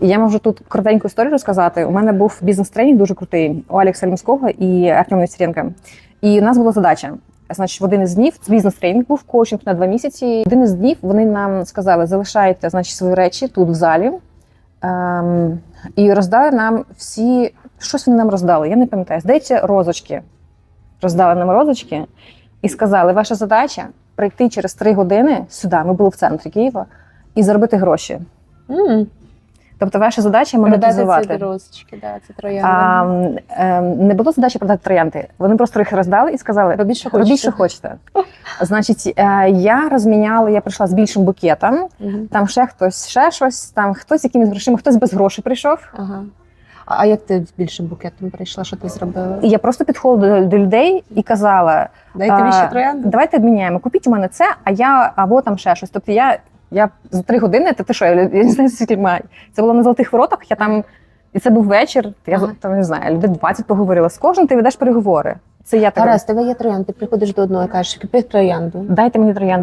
І я можу тут коротеньку історію розказати. У мене був бізнес-тренінг дуже крутий у Алекса Лімського і Артема Нестеренка. І у нас була задача. Значить, в один із днів бізнес-тренінг був коучинг на два місяці. В один із днів вони нам сказали: залишайте значить, свої речі тут в залі. Ем, і роздали нам всі. Щось вони нам роздали. Я не пам'ятаю. Здається, розочки. Роздали нам розочки і сказали: ваша задача прийти через три години сюди. Ми були в центрі Києва, і заробити гроші. М, Тобто, ваша задача Продати монетизувати. ці розочки, да, А, троянди. е, не було задачі продати троянди. Вони просто їх роздали і сказали: Робіть, що робіть, хочете. що хочете. Значить, е, я розміняла, я прийшла з більшим букетом. Мгм. Там ще хтось, ще щось, там хтось з якимись грошима, хтось без грошей прийшов. Ага. А а як ти з більшим букетом прийшла? Що ти зробила? І я просто підходила до, до людей і казала: Дайте а, мені ще троянди. давайте обміняємо, купіть у мене це, а я або там ще щось. Тобто я, я за три години, та ти що, я, я не знаю, скільки маю. Це було на золотих воротах. Я там, і це був вечір. Я Ага. там не знаю, людей 20 поговорила. З кожним ти ведеш переговори. Це я так. Тарас, тебе є троянд, ти приходиш до одного і кажеш, купи троянду. Дайте мені троянди.